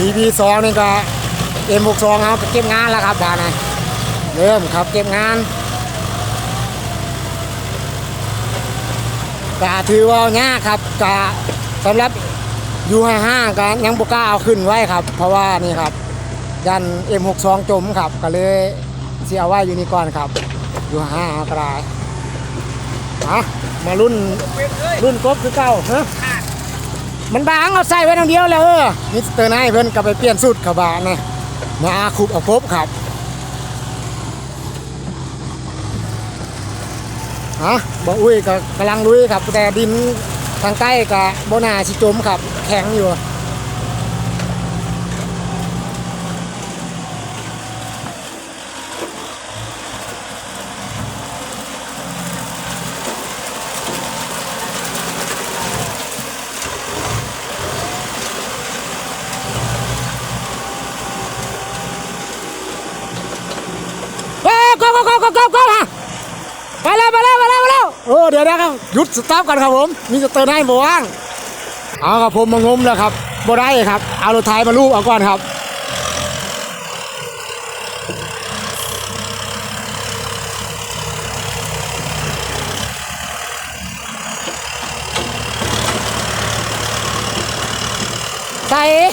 EP สองนี่ก็ M62 เอาเก็บงานแล้วครับบาดนะเริ่มครับเก็บงานก็ถือว่ายากครับก็สำหรับยูห้าห้าก็ยังบ่กล้าเอาขึ้นไว้ครับ เพราะว่านี่ครับยัน M62 จมครับ ก็เลยเสียไว้อยู่นี่ก่อนครับยูห้าห้าก็ได้อะมารุ่นรุ่นกบคือเก่าฮะ มันบางเอาใส่ไว้ทางเดียวแล้วเออมิสเตอร์ไนายเพื่อนก็ไปเปลี่ยนสูตรขาบานะมาคุบเอาพบครับฮะบ่อุ้ยก็กำลังลุยครับ แต่ดินทางใต้ก็บ่นาชิจมครับ แข็งอยู่ เฮ้ยก็ก็ก็ก็ก็ก็มาไปแล้วไปแล้วไปแล้วไปแล้วโอ้ เดี๋ยนะครับหยุดสต็อปกันครับผม มีสเตอร์ไนท์บ่ว่าง เอาครับผมมางมแล้วครับบ่ได้ครับ เอารถไถมาลูบเอาก่อนครับใส่ห้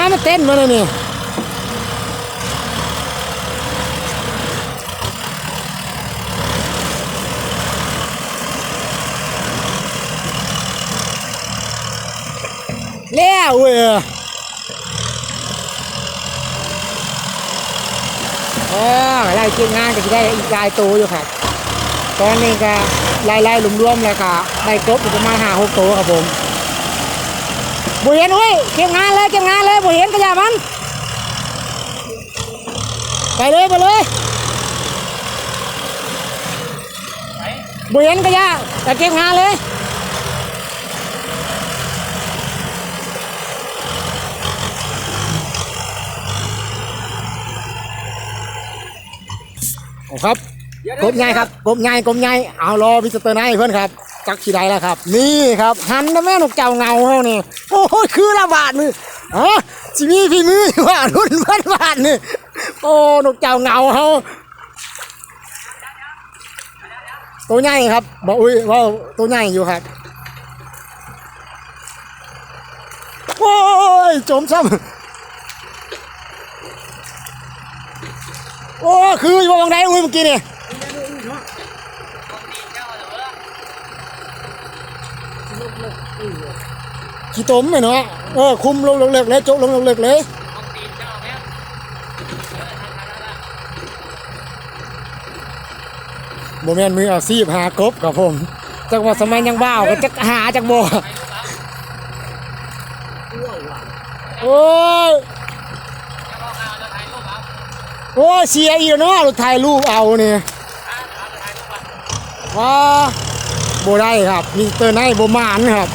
ามันเต้นมาเลยนี่แล้วเว้ยเออไล่เก็บงานก็จะได้อีกลายตัวอยู่ครับตอนนี้ก็ไล่ไล่รวมๆแล้วก็ได้ครบอยู่ประมาณห้าหกตัวครับผม บุเห็นเว้ยเก็บงานเลยเก็บงานเลยบุเห็นก็ย่ามัน ไปเลยไปเลยบุเห็นก็ย่าแต่เก็บงานเลยครับกบใหญ่ครับกบใหญ่กบใหญ่เอารอพิสเตอร์ไนท์เพื่อนครับ จักขีใดแล้วครับ นี่ครับหันนะแม่นกเจ้าเงาเฮานี่โอ้ยคือละบาทนี่ฮะสิมีพี่มือว่ารุ่นเพื่อนบาทนี่โอ้นกเจ้าเงาเฮาตัวใหญ่ครับบอกอุ้ยว่าตัวใหญ่อยู่ครับโอ้ยจมซ้ำโอ้คืออยู่บางใดอุ้ยเมื่อกี้นี่ ขี้ต้มไหมเนาะเออคุมลงเล็กๆเลยโจกลงเล็กๆเลยโมเมนมืออาชีพหากบกับผมจังหวัดสมัยยังบ้าวก็จะหาจากบ่โอ้ยโอ้ยเสียอีกแล้วเนาะรถถ่ายรูปเอาเนี่ยว้าโบได้ครับมิสเตอร์ไนท์โบมานครับ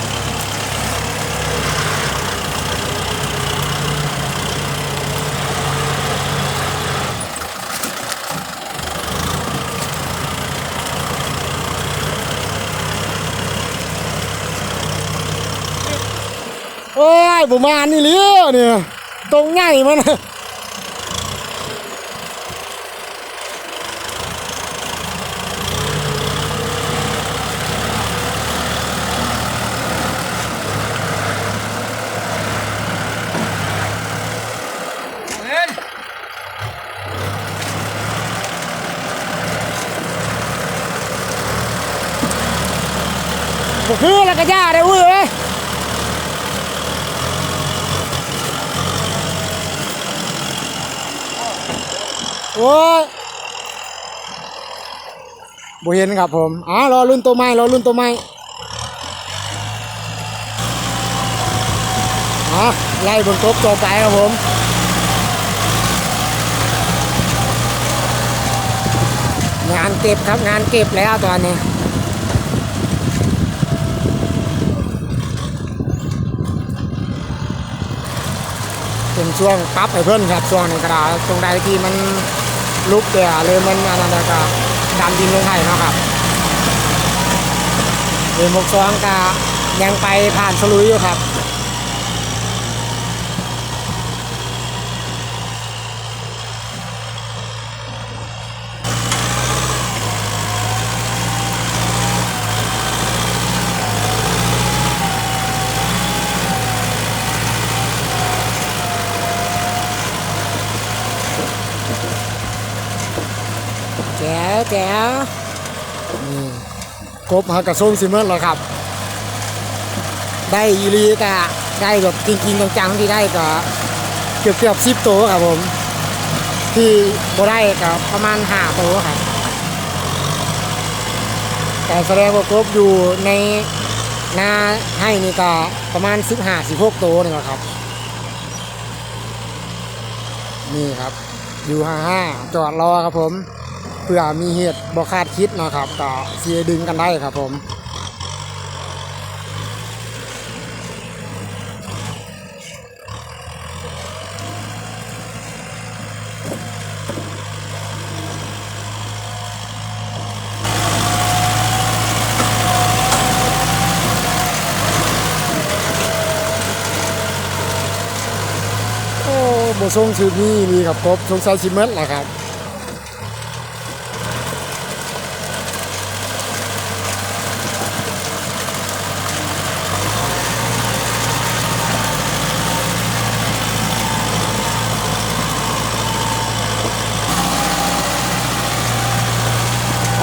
โอ้ยประมาณนี้เลยเนี่ยตรงง่ายมันน่ะก็คือแล้วก็ย่าได้อุ้ยเอ้ย โอ้ยบ่เห็นครับผมอ่ารอรุ่นตัวใหม่รอรุ่นตัวใหม่อะไล่บนโต๊ะต่อไปครับผมงานเก็บครับงานเก็บแล้วตอนนี้เป็นช่วงปรับให้เพิ่อนครับช่วงนี้กระดาษตรงใดที่มัน ลุกเดี๋ยวเลยมันอันนั้นก็ดันดินลงให้นะครับเอ็มหกสองก็ยังไปผ่านสลุยอยู่ครับ แจ๋วแจ๋วนี่ครบฮะกระส่งซิเมอร์แล้วครับ ได้อีหลีกะได้แบบจริงๆจังๆที่ได้ก็เกือบเกือบสิบตัวครับผม ที่บ่ได้ก็ประมาณห้าตัวครับแต่แสดงว่าครบอยู่ในนาให้นี่ก็ประมาณสิบห้าสิบหกตัวนี่แหละครับ นี่ครับอยู่ห้าห้าจอดรอครับผมเพื่อมีเหตุบ่คาดคิดนะครับก็เสียดึงกันได้ครับผมโอ้บทรงชื่อนี่นี่ครับครบทรงไซซิเมตแหละครับ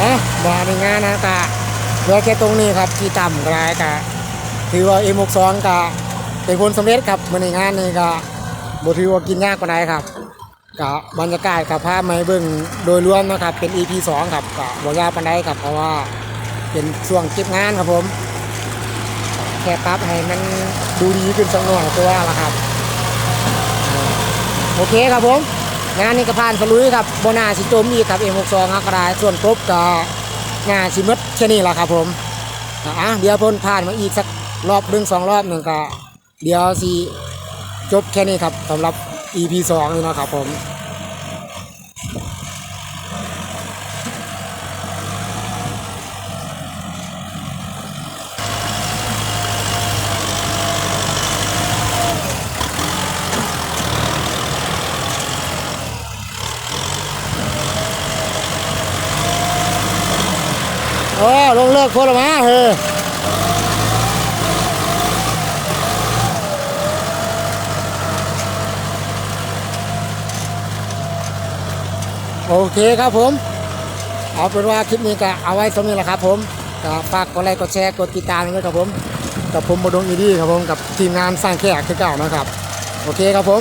อะ บาในงานนะกะเหลือแค่ตรงนี้ครับที่ต่ำกลายกะถือว่า M62 กะเป็นผลสำเร็จครับมาในงานนี้กะบ่ถือว่ากินยากกว่าไหนครับกะบรรยากาศกับภาพไม้เบิ่งโดยรวมนะครับ เป็น EP 2ครับกะบ่ยากปานใดครับเพราะว่าเป็นช่วงเก็บงานครับผม แค่ปรับให้มันดูดีขึ้นสักหน่อยตัวละครับ โอเคครับผม งานนี้ก็ผ่านสลุยครับโบนาสิจมอีกครับ M62 ครับก็ได้ส่วนครบก็ งานสิมดแค่นี้แหละครับผมอะเดี๋ยวพ้นผ่านมาอีกสักรอบหนึ่งสองรอบหนึ่งก็เดี๋ยวสิจบแค่นี้ครับสำหรับ EP 2นี่เนะครับผม โอ้ลงเลิกโคตรมาเฮ้โอเคครับผม เอาเป็นว่าคลิปนี้ก็เอาไว้ตรงนี้แหละครับผมก็ฝากกดไลค์กดแชร์กดติดตามด้วยครับผม กับผมบดงอีดีครับผมกับทีมงานสร้างแขกคือเก่านะครับ โอเคครับผม